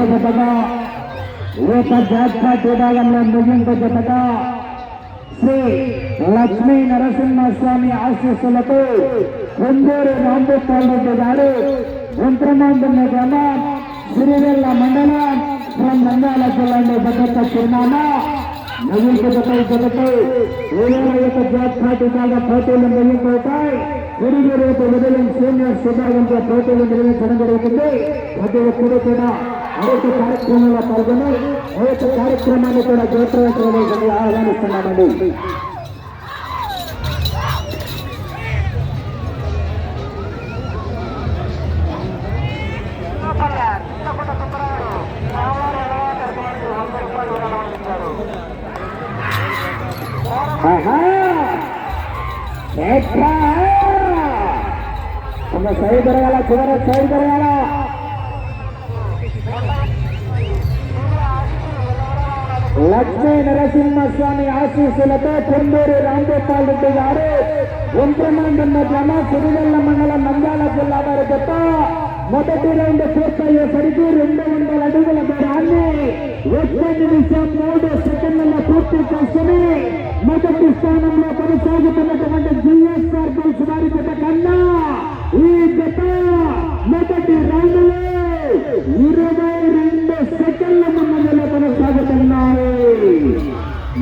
చివరి జతగా ఏక జాక్పాట్ విభాగంలో ముగింపు జతగా శ్రీ లక్ష్మీ నరసింహస్వామి ఆశీస్సులతో కొందూరు రాంబోపాల్రెడ్డి గారు గుంట్రమాండున్న గ్రామం సిరివెల్ల మండలం ఫ్రమ్ జిల్లాలో భద్రత చిరునామా ముగింపు జతై జతపై ఏడవ యొక్క జాక్పాట్ విభాగ పోటీలు ముగింపవుతాయి తిరిగి రేపు ఉదయం సీనియర్ పోటీలు నిర్వహించడం జరుగుతుంది. ప్రతి ఒక్కరు కూడా అనేక కార్యక్రమంలో పాల్గొని అనేక కార్యక్రమాన్ని కూడా జయప్రదం ఆహ్వానిస్తున్నామండి. సైడ్ జరగాల చివరి సైడ్ జరగాల లక్ష్మీ నరసింహస్వామి ఆశీస్సులతో కొండూరు రాంగోపాల్ రెడ్డి గారు ఒంట్రమండున్న గ్రామ సిరివెల్ల మండలం నంద్యాల జిల్లా వారి జత మొదటి రౌండ్ పూర్తయ్యేసరికి రెండు వందల అడుగుల దూరాన్ని ఒక్క నిమిషం మూడు సెకండ్ల పూర్తి చేసుకుని మొదటి స్థానంలో కొనసాగుతున్నటువంటి జిఎస్ఆర్ బుల్స్ వారి జత కన్నా ఈ జత మొదటి రౌండ్లో ఇరవై రెండు సెకండ్ల ముందంజలో కొనసాగుతున్నాయి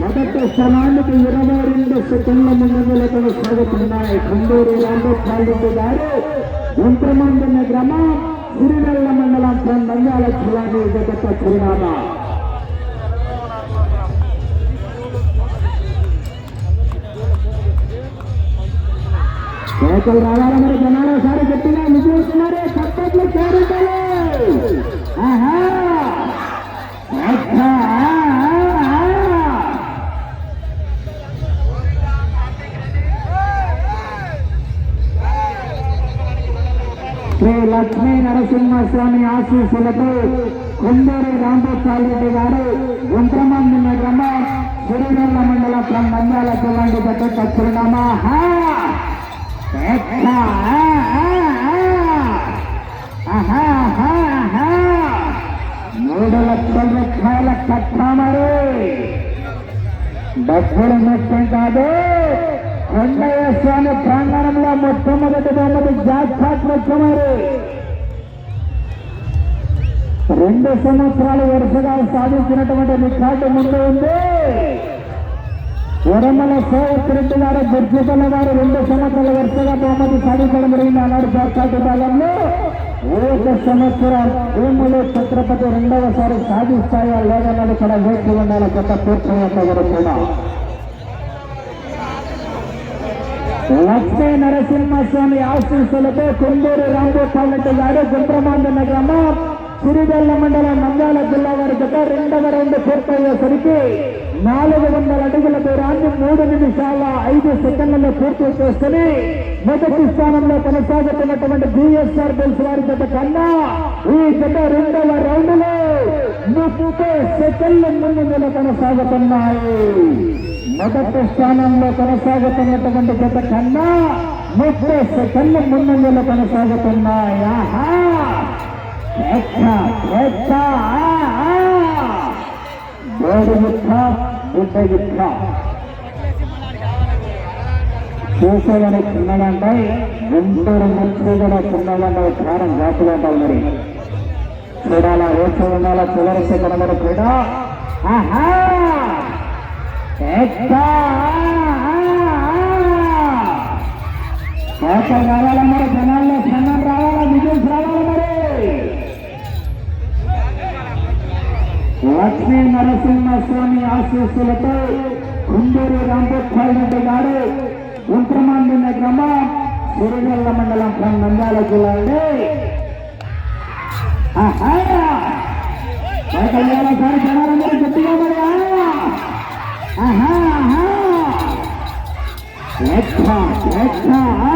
మొదటి స్థానానికి ఇరవై రెండు సెకండ్ల ముందంజలో కొనసాగుతున్నాయి కందూరు రామోత్సవాలు గారు గుంట్రమందున్న గ్రామం సిరివెల్ల మండలం ఫ్రం నంద్యాల జిల్లాని జగత చిరునామా కేకలు రావాలా మరి జనాలు? సారి గట్టిగా నిజుతున్నారే చప్పట్లు చేరుతారు ఆహా! శ్రీ లక్ష్మీ నరసింహస్వామి ఆశీస్సులతో కొండూరి రాంబోత్సారెడ్డి గారు గుంట్రమందిన గ్రామం సిరివెల్ల మండలం ఫ్రం నంద్యాల జిల్లాకి దగ్గర చిరునామా హా! ఎట్లా? ఆ, ఆ, ఆ. ఆహా, ఆహా, ఆహా. కొండయ్య స్వామి ప్రాంగణంలో మొట్టమొదటి బొమ్మది జాక్పాట్ వచ్చారు రెండు సంవత్సరాలు వరుసగా సాధించినటువంటి రికార్డు ముందు ఉంది. వరమల సోత్రెడ్డి గారు గుర్జుపల్ల గారు రెండు సంవత్సరాల వరుసగా బహుమతి సాధించడం జరిగింది ఆనాడు జాక్పాట్ విభాగంలో ఒక సంవత్సరం భూములు ఛత్రపతి రెండవసారి సాధిస్తాయా లేదన్నది కూడా వేచి ఉండాలి. కొత్త పూర్తయ్యేంత కూడా. లక్ష్మీ నరసింహస్వామి ఆశీస్సులతో కొందూరు రాంగోపాల్ గారు గుండ్రమాందన్న గ్రామం సిరిదల్ల మండలం నంద్యాల జిల్లా వారి జత రెండవ రౌండ్ పూర్తయ్యేసరికి నాలుగు వందల అడుగుల దూరాన్ని మూడు నిమిషాల ఐదు సెకండ్లలో పూర్తి చేసుకుని మొదటి స్థానంలో కొనసాగుతున్నటువంటి బిఎస్ఆర్ బిల్స్ వారి గత కన్నా ఈ గత రెండవ రౌండ్లో ముప్పై సెకండ్ల ముందు కొనసాగుతున్నాయి మొదటి స్థానంలో కొనసాగుతున్నటువంటి గత కన్నా ముప్పై సెకండ్ల ముందంజలో కొనసాగుతున్నాయి ఆహా! ఎక్క, యుద్ధ బుద్ధ యుద్ధ చూసేదని చిన్నదంటే గుంటూరు ముచ్చి కూడా చిన్నదంటే ప్రారం జాతులు అంటారు మరి. చూడాలా వేచి ఉండాల చివరి సెకండ్ కూడా ఆహా! ఎక్కా! రావాలా మరి జనాల్లో సన్నం రావాలా విజయం రావాలా మరి? లక్ష్మీ నరసింహ స్వామి ఆశీస్సులతో కుందూరు రాంగోపాల్ రెడ్డి గారు ఉంట్రమాండిన గ్రామం సిరిగల్ల మండలం నంద్యాల జిల్లా అండి. ఆహా! కోటలు రావాలా జనాలందరూ గట్టిగా మరి ఆ! ఆహా ఆహా ఎక్క ఎక్క ఆహా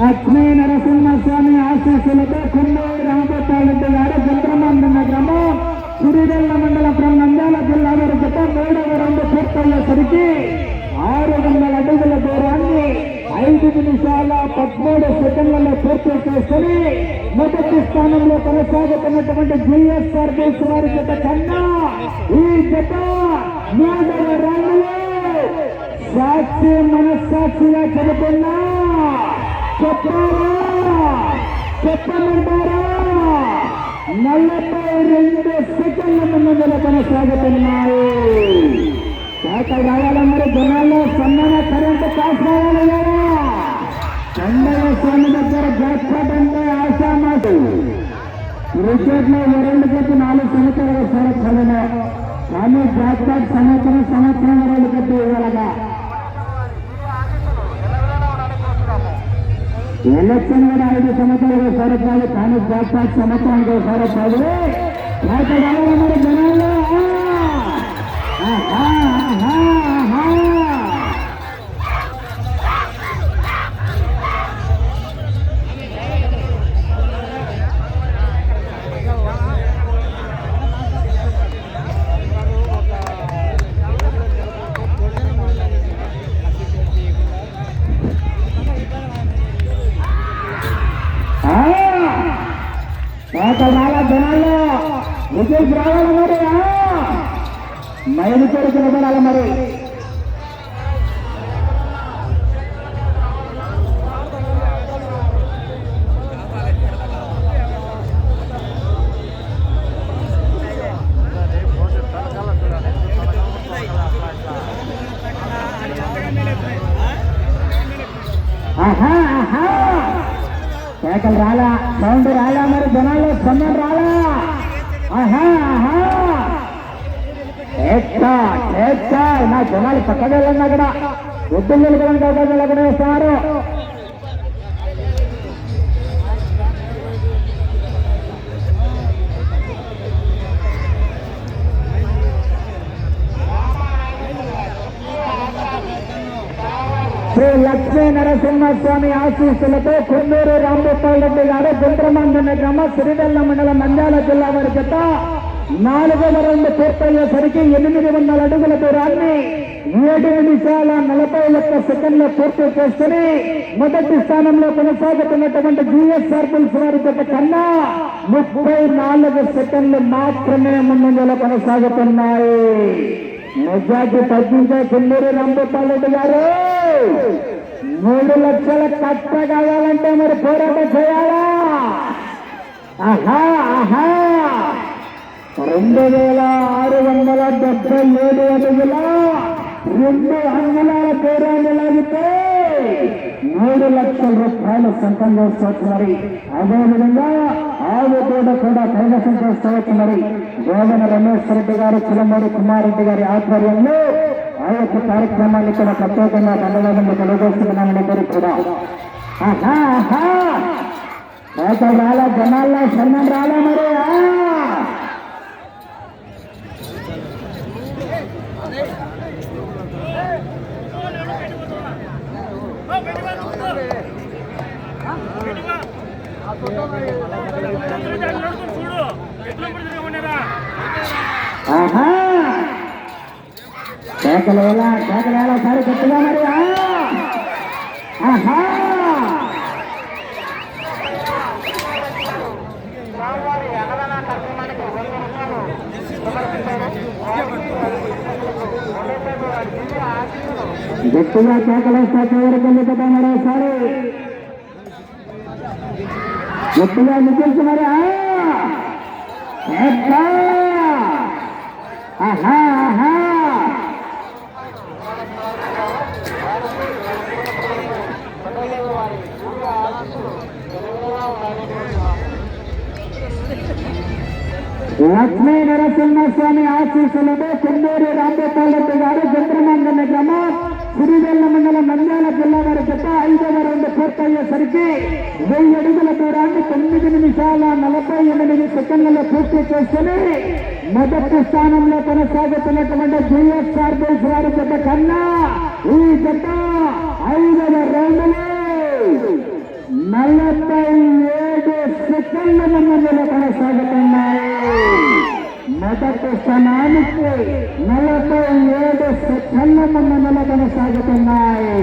లక్ష్మీ నరసింహస్వామి ఆశీస్సులతో కుండూరు రామగోపాలరెడ్డి గారు చంద్రమందన్న గ్రామం సిరివెల్ల మండల నంద్యాల జిల్లా వరకు మూడవ రెండు పూర్తయ్యేసరికి ఆరు వందల అడుగుల దూరాన్ని ఐదు నిమిషాల పదమూడు సెకండ్లలో పూర్తి చేసుకుని మొదటి స్థానంలో కొనసాగుతున్నటువంటి జిఎస్ఆర్ బీస్ వారి జత కన్నా ఈ జత మూడవ రన్నులో సాక్షి మనస్సాక్షిగా చెబుతున్నా. చెప్పారా చెప్పమంటారా నలభై రెండు సెకండ్ల ముందులో కొనసాగుతున్నాయి శాఖలు రావాలా మరి జనాల్లో సన్నన కరెంటు కాస్ రావాలి లేదా స్వామి దగ్గర జాక్పాట్ అంటే ఆశామాటు క్రికెట్లో వరల్డ్ కప్ నాలుగు సంవత్సరాలు సరే కానీ జాక్పాట్ సంవత్సరం సంవత్సరం రెండు కట్టి ఇవ్వాలగా ఎలక్షన్ కూడా ఐదు సంవత్సరాలు ఒకసారి కాదు కానీ జాక్పాట్ సంవత్సరానికి ఒకసారి విజయ్ రావాలి మరి మైలు కొడుకు నిలబడాలి మరి. కేకలు రాలా సౌండ్ రాలా మరి జనాల్లో స్పందన రాలా. నా జనాలు పక్కగా వెళ్ళండి అక్కడ. ఒడ్డు వెళ్ళడానికి అవకాశాలు అక్కడ వస్తున్నారు శ్రీ లక్ష్మీ నరసింహస్వామి ఆశీస్సులతో కొందూరు రాంగోపాల్ రెడ్డి గారు గుండ్రమందన్న గ్రామ సిరివెల్ల మండలం మంజాల జిల్లా వారి చేత నాలుగవ రెండు పూర్తయ్యేసరికి ఎనిమిది వందల అడుగుల దూరాన్ని ఏడు నిమిషాల నలభై ఒక్క సెకండ్ల పూర్తి చేసుకుని మొదటి స్థానంలో కొనసాగుతున్నటువంటి జిఎస్ఆర్ పుల్స్ వారి చేత కన్నా ముప్పై నాలుగు సెకండ్లు మాత్రమే ముందంజలో కొనసాగుతున్నాయి. మెజార్టీ తగ్గించే కిన్నూరు రాంగోపాల్ గారు. మూడు లక్షల కట్ట కావాలంటే మరి పోరాటం చేయాలా? ఆహా ఆహా. రెండు వేల ఆరు వందల డెబ్బై ఏడు అడుగుల రెండు అంగుళాల దూరాన్ని లాగితే మూడు లక్షల రూపాయలు సొంతం చేసుకోవచ్చు మరి అదేవిధంగా ఆవు తోట కూడా కైవసం చేసుకోవచ్చు మరి గోవన రమేష్ రెడ్డి గారు చిలమూరి కుమారెడ్డి గారి ఆధ్వర్యంలో ఆ యొక్క కార్యక్రమాన్ని కూడా ప్రత్యేకంగా ధన్యవాదాలు తెలియజేస్తున్నామని ఇద్దరు కూడా. ఆహా ఆహా. రాలా జనాల్లో సన్నం రాలా మరి ఆ! చూడు ఎట్లా పడుతున్నారా ఆహా కేకలు ఎలా కేకలు ఎలా సరే గట్టిగా మరి ఆ! ఆహా! గట్టిగా కేకలేస్తా చివరికి కదా మరోసారి గట్టిగా నిలిచి మరి ఆ! ఎట్లా? ఆహా ఆహా లక్ష్మీ నరసింహస్వామి ఆశీస్సులతో కొన్నూరు రాంగోపాల్ రెడ్డి గారు చంద్రమంగన్న గ్రామం మండలం నంద్యాల జిల్లా వారి జత ఐదవ రౌండ్ పూర్తయ్యేసరికి వెయ్యి అడుగుల దూరాన్ని తొమ్మిది నిమిషాల నలభై ఎనిమిది సెకండ్లలో పూర్తి చేసుకుని మొదటి స్థానంలో కొనసాగుతున్నటువంటి జిఎస్ఆర్ బోల్స్ వారి జత కన్నా ఈ జత ఐదవ రౌండ్లో నలభై ఏడు సెకండ్ల ముందులో కొనసాగుతున్నాయి. మొదటి స్థానానికి నలభై ఏడు సెకండ్ల ముందులో కొనసాగుతున్నాయి.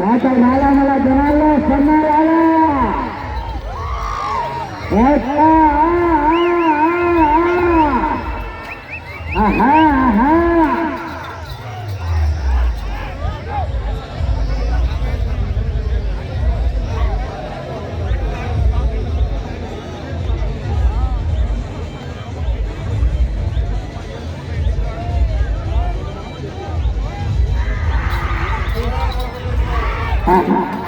పాట రాల జనాల్లో సన్నారాలా ఆహా ఆహా. ఆహా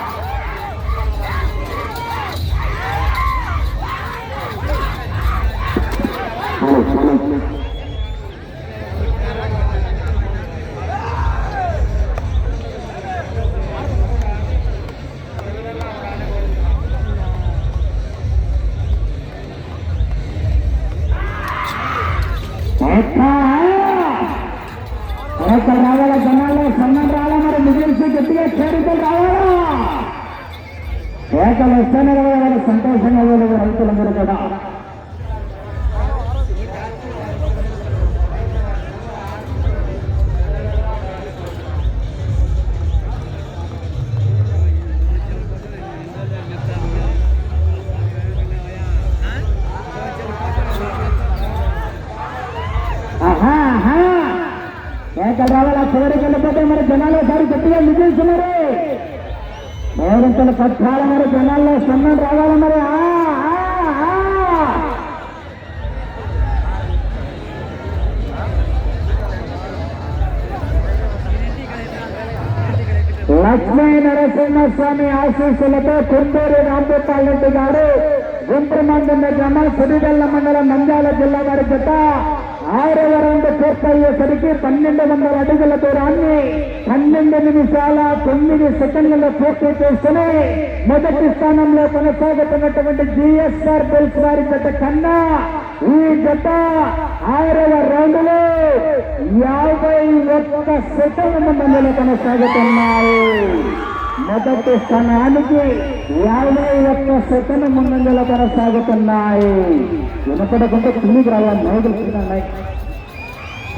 ఏకలు రావాలా చివరికి వెళ్ళిపోతే మరి జనాలు ఒకసారి గట్టిగా నిద్రిస్తున్నారు మూడంతల పట్టాల మరి జనాల్లో సన్నం రావాలి మరి. లక్ష్మీ నరసింహస్వామి ఆశీస్సులతో కుందూరు రాంగోపాల్ రెడ్డి గారు గుండ్రమందున్న గ్రామం సుడిగల్ల మండలం నంద్యాల జిల్లా వారి జత ఆరవ రౌండ్ పూర్తయ్యేసరికి పన్నెండు వందల అడుగుల దూరాన్ని పన్నెండు నిమిషాల తొమ్మిది సెకండ్లలో పూర్తి చేసుకుని మొదటి స్థానంలో కొనసాగుతున్నటువంటి జిఎస్ఆర్ బెల్స్ వారి జత కన్నా ఈ జత ఆరవ రౌండ్లో యాభై ఒక్క సెకండ్ ముందంలో కొనసాగుతున్నాయి. మొదటి స్థానానికి యాభై ఒక్క సెకండ్ ముందంజలో కొనసాగుతున్నాయి. వినపడకుండా కిందికి రావాలి. నాయకులు కింద ఉన్నాయి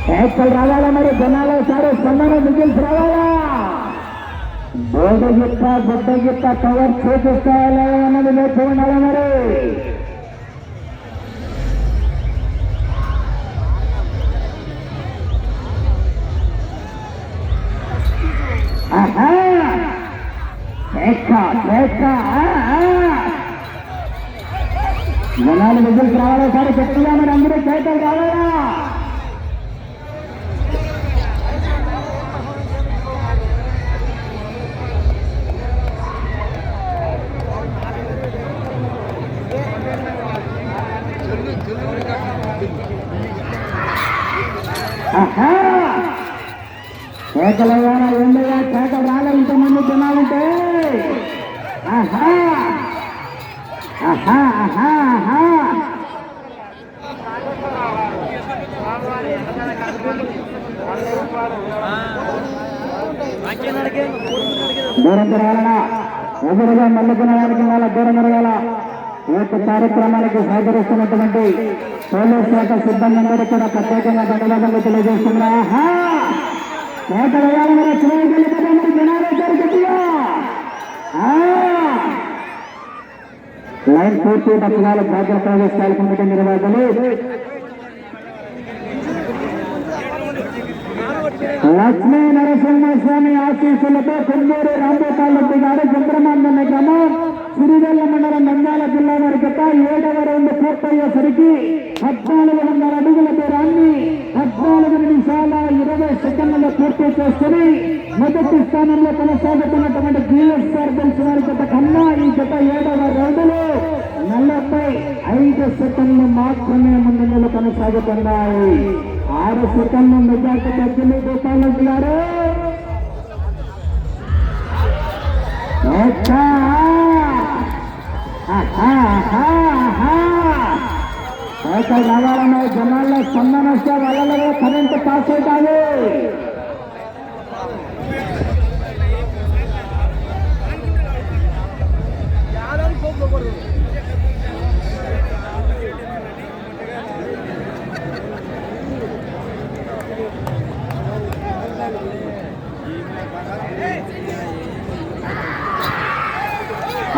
ట్యాక్టర్లు రావాలా మరి? జనాలు సారు సన్నాన మిగిల్స్ రావాలా? బోధగిత్త బుద్ధగిత్త కవర్ చేపిస్తాయాలా అన్నది లేచి ఉండాలా మరి? ఆహా! జనాలు విజులు రావాలా? సరే చెప్తున్నా మరి అందరూ కేకలు రావాలా? ఆహా కేకలయ్యా ఏంటయ్యా కేకలు రాలే ఇంతమంది జనాలుంటే ఆహా ఆహా ఆహా ఆహా దూరం తిరగాలనా ఎదురుగా మల్లుకున్న వారికి వాళ్ళ దూరం తిరగాల ఈ యొక్క కార్యక్రమానికి సహకరిస్తున్నటువంటి పోలీస్ శాఖ సిబ్బంది అందరూ కూడా ప్రత్యేకంగా ధన్యవాదాలు తెలియజేస్తున్నా జనాలు లైన్ పూర్తి పక్షాలు జాగ్రత్త ప్రవేశాలు కమిటీ నిర్వాహకులు లక్ష్మీ నరసింహస్వామి ఆశీస్సులతో కొమ్మూరు రాంగోపాలరెడ్డి గారు చంద్రమాందన్న గ్రామం సిరివెల్ల మండలం నంద్యాల జిల్లా వారి గత ఏడవ రౌండ్ పూర్తయ్యేసరికి పద్నాలుగు వందల అడుగుల దూరాన్ని పద్నాలుగు నిమిషాల ఇరవై సెకండ్లలో పూర్తి చేసుకుని మొదటి స్థానంలో కొనసాగుతున్నటువంటి జిఎస్ఆర్ తెలిసిన వారి గత కన్నా ఈ గత ఏడవ రౌండ్లో నలభై ఐదు సెకండ్లు మాత్రమే ముందంజలు కొనసాగుతున్నాయి. ఆరు సెకండ్లు మెజార్టీ తగ్గింది గోపాలరెడ్డి గారు. ఆహా. సైకిల్ రావాలన్న జనాల్లో స్పందన వస్తే వాళ్ళలో కరెంట్ పాస్ అవుతాది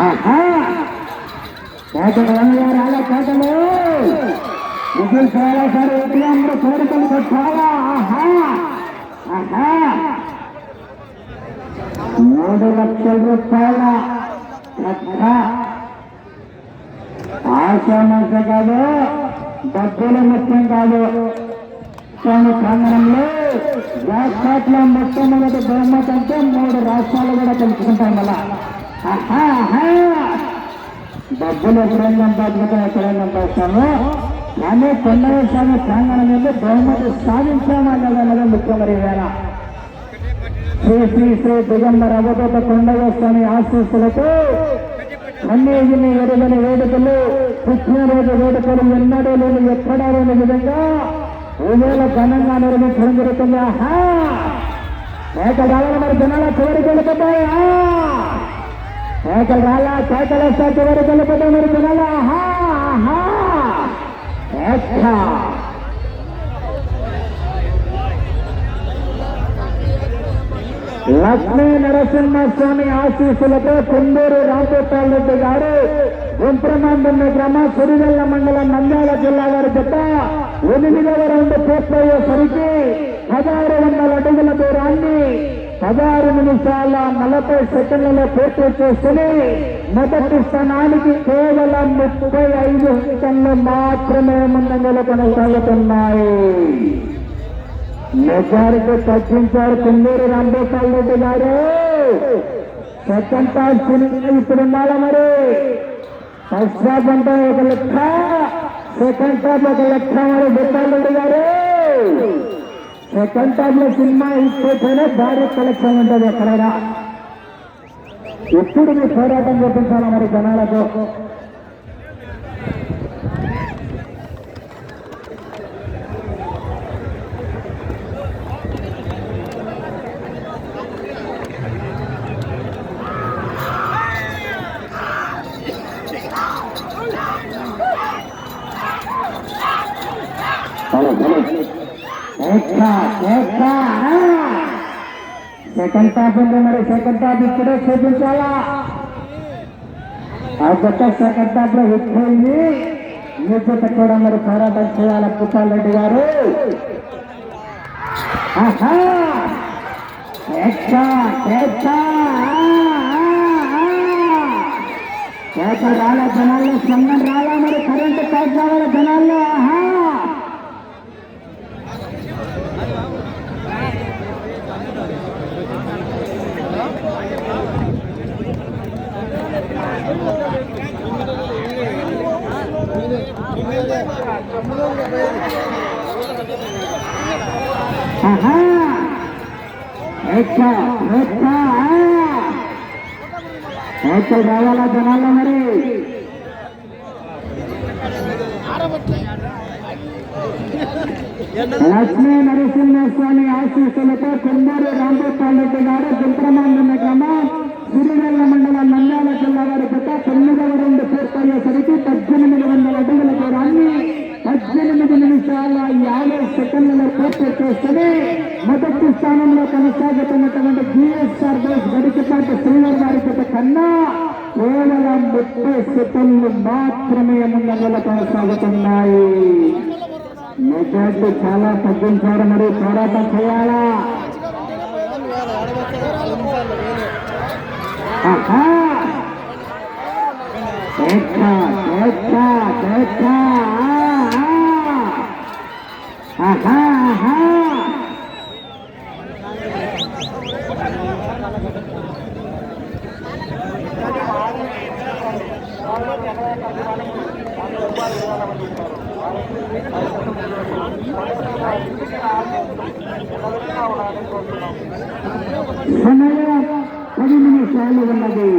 ఆహా కోటలు రంగారు అలా కోటలు చాలా సార్ ఏటీఎంలో కోరికలు కొట్టాలా ఆహా ఆహా మూడు లక్షల రూపాయల లక్ష ఆశామాస కాదు డబ్బులు ముఖ్యం కాదు స్వామి ప్రాంగణంలో రాష్ట్రాట్లో మొట్టమొదటి బహుమతి అంటే మూడు రాష్ట్రాలు కూడా తెలుసుకుంటాం మళ్ళా ఆహా, ఆహా. డబ్బులు ఎక్కడైనా సంపాదించడం ఎక్కడైనా సంపాదిస్తాము కానీ కొండవ స్వామి ప్రాంగణం బహుమతి సాధించామా ముఖ్యమంత్రి వేళ శ్రీ శ్రీ శ్రీ దిగంబర అవధూత కొండవ స్వామి ఆశీస్సులతో అన్నిటిని ఎరుగని వేడుకలు కృష్ణరోజు వేడుకలు ఎన్నడూ లేని ఎక్కడా లేని విధంగా ఈవేళ ఘనంగా నిర్మించడం జరుగుతుంది. ఆహా! ఏకలు రావాలి మరి జనాల చివరికి వెళ్ళిపోతాయా. ఏకలు రాలా కేకలు వస్తా చివరికి వెళ్ళిపోతాయి మరి జనాల. ఆహా! లక్ష్మీ నరసింహస్వామి ఆశీస్సులతో కొందూరు రామగోపాల్ రెడ్డి గారు గుంప్రమాందన్న గ్రామ సురివెల్ల మండలం నంద్యాల జిల్లా వారి చెత్త ఎనిమిదవ రౌండ్ పూర్తయ్యేసరికి పదహారు వందల అడుగుల దూరాన్ని పదహారు నిమిషాల నలభై సెకండ్లలో పూర్తి చేసుకుని మొదటి స్థానానికి కేవలం ముప్పై ఐదు సెకండ్లు మాత్రమే ముందంజలు కొనసాగుతున్నాయి. మెజారిటీ తగ్గించారు కుందూరు రాంగోపాల్ రెడ్డి గారు. సెకండ్ హాఫ్ ఇప్పుడు ఉండాలి మరి? ఫస్ట్ హాఫ్ అంటే ఒక లెక్క. సెకండ్ హాఫ్ ఒక లెక్క మరి గోపాల్ రెడ్డి గారు. సెకండ్ హాఫ్లో సినిమా ఇచ్చిపోతేనే భారీ కలెక్షన్ ఉంటుంది ఎక్కడైనా. ఎప్పుడు మీ పోరాటం చూపించాలా మరి జనాలకు? సెకండ్ టాప్ ఉంది మరి సెకండ్ టాప్ ఇక్కడే చూపించాలా? ఆ గొప్ప సెకండ్ టాప్లో విక్కింది నిజత కూడా మరి పోరాటం చేయాలి పుట్టాల్ రెడ్డి గారు? ఆహా! ఎక్కా, రాలే జనాల్లో స్పందన రాలా మరి కరెంటు కాదు కావాలి జనాల్లో ఆహా ఆహా ఎక్కా, ఎక్కా, ఆ. కేకలు రావాలా జనాల్లో మరి. లక్ష్మీ నరసింహస్వామి ఆశీస్సులతో కొందరు రాంగోపాల్ రెడ్డి గారు దుంప్రమాందన్న గ్రామం సిరివెల్ల మండలం నంద్యాల జిల్లా వారి జత తొమ్మిదవ రెండు పూర్తయ్యేసరికి పద్దెనిమిది వందల అడుగుల దూరాన్ని పద్దెనిమిది నిమిషాల యాభై సెకండ్లలో పూర్తి చేస్తుంది. మొదటి స్థానంలో కొనసాగుతున్నటువంటి జిఎస్ఆర్ బస్ గడిచిపాటి శ్రీవారి గారి కన్నా కేవలం ముప్పై సెకండ్లు మాత్రమే ముందంజల కొనసాగుతున్నాయి. మెజార్టీ చాలా తగ్గించారు మరి పోరాటం చేయాలా? ఆహా ఎక్క, ఎక్క, ఎక్క, ఆ, ఆ. ఆహా, ఆహా. సమయం పది నిమిషాలు ఉన్నది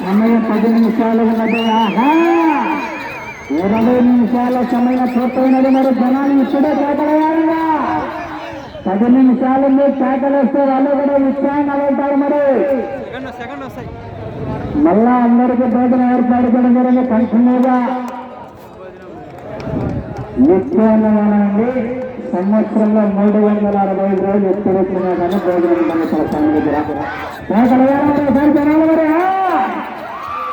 సమయం పది నిమిషాలు ఉన్నది ఆహా ఇరవై నిమిషాల సమయం పూర్తయినది మరి జనాలు ఇప్పుడే కేకలేయాలిగా పది నిమిషాలు మీరు చేతలేస్తే వాళ్ళు కూడా ఉత్సాహంగా వెళ్తారు మరి మళ్ళా అందరికీ భోజనం ఏర్పాటు చేయడం జరిగింది కంటిన్యూగా నిత్యాన్నమానండి సంవత్సరంలో మూడు వందల అరవై ఐదు రోజులు ఎప్పుడు వచ్చినా కానీ భోజనం మన స్వామి దగ్గర.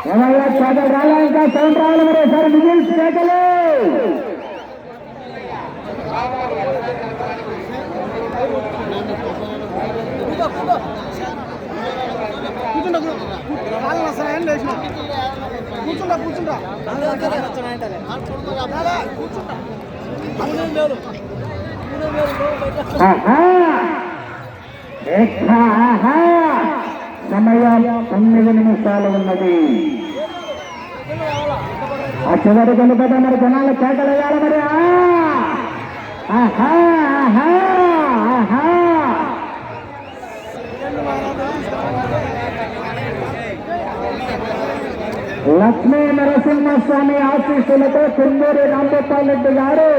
ఎవరైనా కేకలు రాలే ఇంకా సౌండ్ రావాలి మరి సార్ మిగిల్స్ కేకలు కూర్చుంటా కూర్చుంటా. ఆహా! ఎక్క సమయం తొమ్మిది నిమిషాలు ఉన్నది ఆ చివరి గెలుపట మరి జనాలు కేకలు మరి ఆహా! ఆహా! ఆహా! లక్ష్మీ నరసింహస్వామి ఆశీస్సులతో కుందూరి రాంగోపాల్ రెడ్డి గారు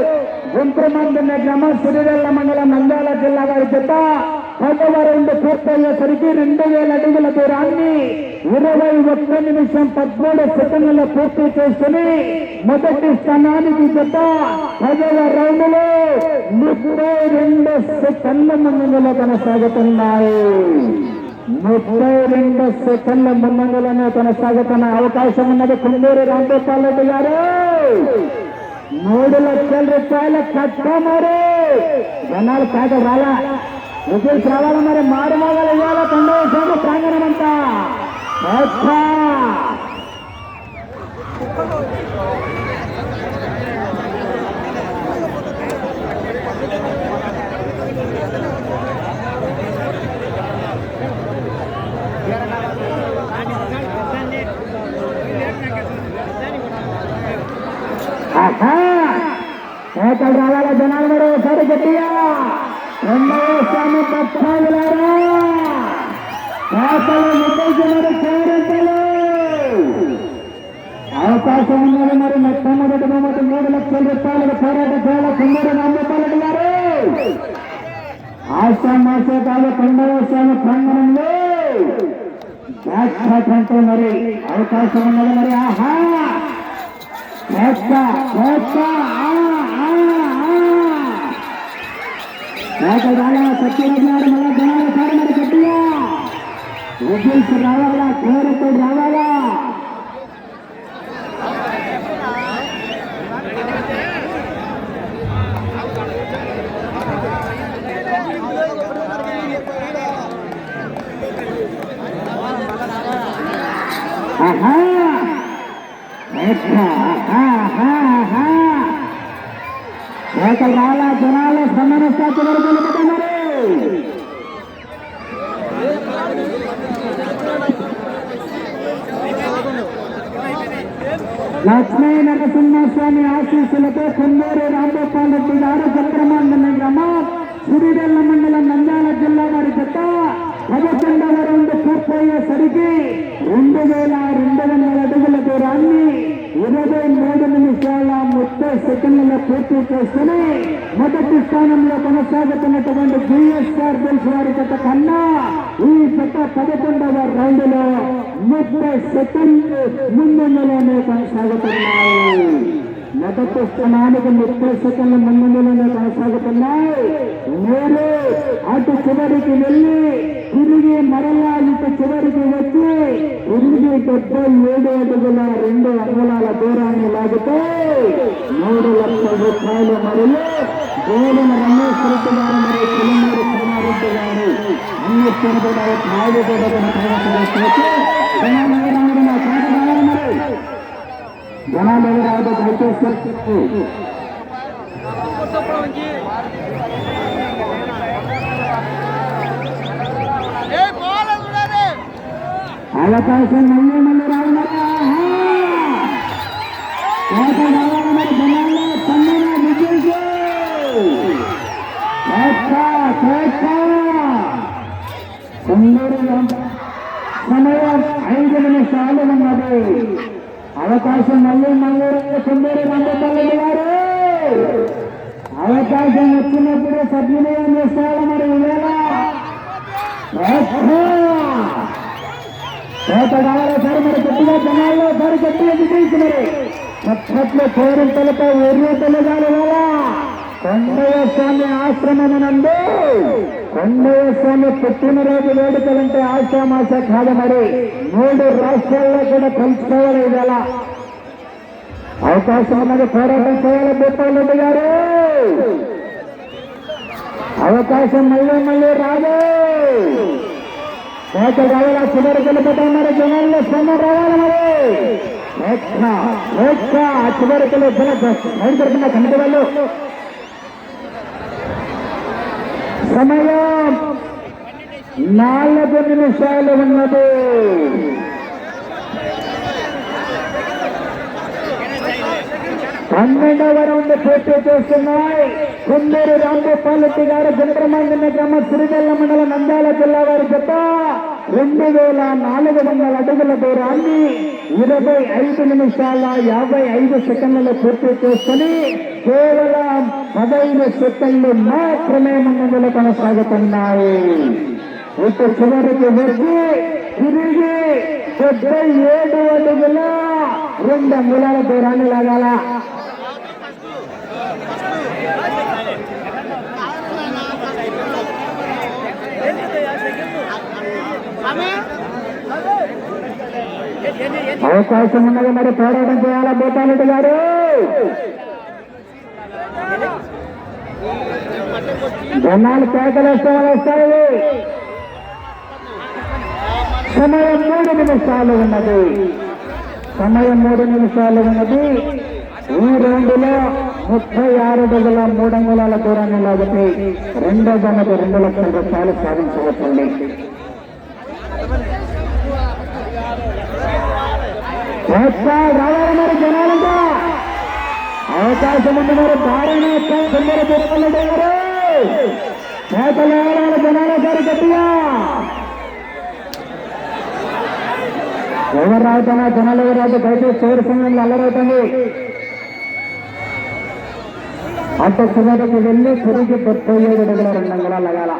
గుంట్రమందున్న గ్రామం సిరివెల్ల మండలం నంద్యాల జిల్లా వారి చేత పదవ రౌండ్ పూర్తయ్యేసరికి రెండు వేల అడుగుల దూరాన్ని ఇరవై ఒక్క నిమిషం పద్మూడు సెకండ్లలో పూర్తి చేసుకుని మొదటి స్థానానికి చేత పదవ రౌండ్లో ముప్పై రెండు సెకండ్ల ముందులో కొనసాగుతున్నాయి. ముప్పై రెండు సెకండ్ల ముందంగలోనే కొనసాగుతున్న అవకాశం ఉన్నది కుందూరు రాంగోపాల్ రెడ్డి గారు. మూడు లక్షల రూపాయల కట్ట మరి. జనాలు కాక రాలా. విజయ్ రావాలి మరి? మారుమోగలు ఇవ్వాలి తొంభై శాతం ప్రాంగణం అంతా అచ్చా. ఆహా! కేకలు రావాల జనాలు మరి ఒకసారి గట్టిగా రెండవ స్వామి పద్నాలుగులారా కేకలు ముద్రించినారు అవకాశం ఉన్నది మరి మొట్టమొదటి మొదటి మూడు లక్షల రూపాయలకు పోరాట చేయాల కుందరు నామపాలెడ్డి గారు. ఆశామాస కాదు రెండవ ప్రాంగణంలో బ్యాక్ షాట్ అంటే మరి అవకాశం ఉన్నది మరి ఆహా. Esta, esta, రాలా సత్యనారాయణ మళ్ళా జనాలు సార్ మరి గట్టిగా విజిల్స్ రావాలా కోరతో రావాలా ఆహా కేకలు రాలా జనాలు స్పందన స్థాయి నిలబడుతున్నారు లక్ష్మీ నరసింహస్వామి ఆశీస్సులతో కొందూరు రాంగోపాల్ రెడ్డి గారు చక్రమాండన గ్రామం సిరిడెల్ల మండలం నంద్యాల జిల్లా వారి చెత్త పదకొండవ రౌండ్ పూర్తయ్యేసరికి రెండు వేల రెండు వందల అడుగుల దూరాన్ని ఇరవై మూడు నిమిషాలు సెకండ్లలో పూర్తి చేసుకుని మొదటి స్థానంలో కొనసాగుతున్నటువంటి జిఎస్ఆర్ బిల్స్ వారి గత కన్నా ఈ గత పదకొండవ రౌండ్లో ముప్పై సెకండ్ ముందులోనే కొనసాగుతున్నాయి. మొదటి స్థానానికి ముప్పై సెకండ్ల ముందులోనే కొనసాగుతున్నాయి మీరు అటు చివరికి వెళ్ళి తిరిగి మరలా ఇటు చివరికి వచ్చి తిరిగి డెబ్బై ఏడు అడుగుల రెండు అంగుళాల దూరాన్ని లాగితే మూడు లక్షల రూపాయలు మరియు గోడల రమేష్ రెడ్డి గారు మరియు చిలంగూరు శ్రీనారెడ్డి గారు అన్ని కూడా నాయుడు కూడా ప్రవేశపెట్టి జనాలు రావడం నా చేత రావాలి మరి జనాలు రావడం దయచేసి ఏ పోవాలి చూడాలి అవకాశం మళ్ళీ మళ్ళీ రావాలి కోట రావాలి మరి జనాల్లో స్పందన విజయ్ కోట కోట కొందరు సమయం ఐదు నిమిషాలు ఉన్నది అవకాశం మళ్ళీ మళ్ళీ కుందూరు రంగపల్లి గారు. అవకాశం వచ్చినప్పుడు సద్వినియోగం చేస్తారు మరి ఇవేళ కోట కావాలి మరి గట్టిగా జనాల్లో సార్ గట్టిగా విజయించి మరి. చప్పట్లు కోరింతలపై ఎర్రతలు కాదు వేళ కొండయ్య స్వామి ఆశ్రమమునందు కొండయ్య స్వామి పుట్టినరోజు వేడుకలంటే ఆశామాస కాదు మరి. మూడు రాష్ట్రాల్లో కూడా కలుసుకోవాలి ఇవాళ అవకాశం ఉన్నది పోరాటం చేయాలి భూపాలరెడ్డి గారు. అవకాశం మళ్ళీ మళ్ళీ రాదు. కోట కావాలా చివరి గెలుపుతున్నారు జనాల్లో స్పందన రావాలి మరి. రేఖ రేఖ ఆ చివరి గెలుపుతున్న కమిటీ వాళ్ళు. సమయం. నాలుగు నిమిషాలు ఉన్నది. పన్నెండవ రౌండ్ పూర్తి చేస్తున్నాయి. కుందూరు రాంగోపాలరెడ్డి గారు చంద్రమందిన గ్రామ సిరిగల్ల మండలం నంద్యాల జిల్లా వారి జత రెండు వేల నాలుగు వందల అడుగుల దూరాన్ని ఇరవై ఐదు నిమిషాల యాభై ఐదు సెకండ్లలో పూర్తి చేసుకుని కేవలం పదహైదు సెకండ్లు మాత్రమే ముందులో కొనసాగుతున్నాయి ఇటు చివరికి వచ్చి తిరిగి డెబ్బై ఏడు అడుగుల రెండు అంగుళాల దూరాన్ని లాగాల అవకాశం ఉన్నది మరి పోరాటం చేయాలా భూపాలరెడ్డి గారు జనాలు కేకలేస్తే వస్తాయి. సమయం మూడు నిమిషాలు ఉన్నది. సమయం మూడు నిమిషాలు ఉన్నది. ఈ రౌండ్లో ముప్పై ఆరు గదుల మూడు అంగుళాల దూరాన్ని లాగితే రెండో జనకు రెండు లక్షల రూపాయలు సాధించవచ్చండి. రావాలి మరి జనాలంతా అవకాశం ఉంది మరి భారణ తొందర తిరుమలరెడ్డి నేతలు జనాల గారు గట్టిగా. ఎవరు రావుతానా జనాలు ఎవరు రాదు దయచేసి చివరి సమయంలో అల్లరవుతుంది. అంత చివరికి వెళ్ళి తిరిగి ముప్పై ఏడు రెండు అంగుళాలు లగాల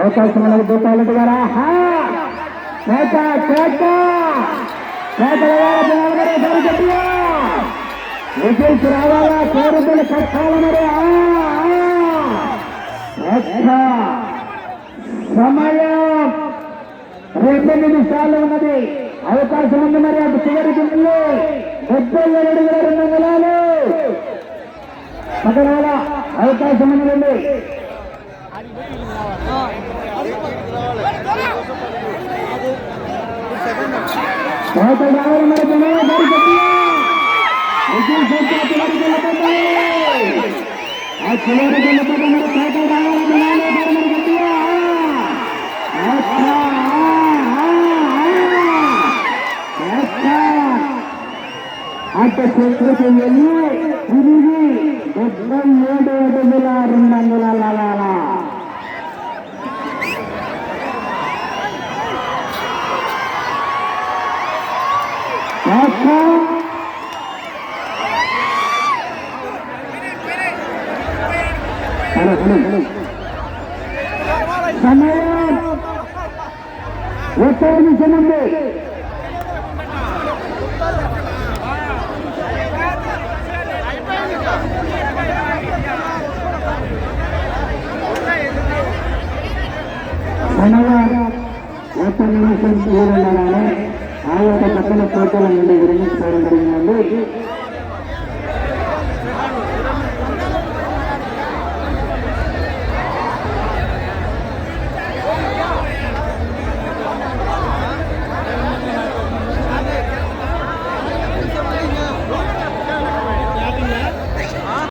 అవకాశం ఉన్నది భూపాలరెడ్డి గారా. నేత నేత నేత కేకలు వేయాలి జనాలు మరి గట్టిగా? విజయ్ రావాలా? కోరికలు కట్టాలి మరి. సమయం. రెండు నిమిషాలు ఉన్నది. అవకాశం ఉంది మరి అటు చివరికి వెళ్ళి. డెబ్బై ఏడు అడుగుల రెండు అంగుళాలు పక్కన అవకాశం రావాలి మరి. జనాలు గారి గట్టిగా. విజయ్ సంఖ్య సమయం ఒక్క నిమిషం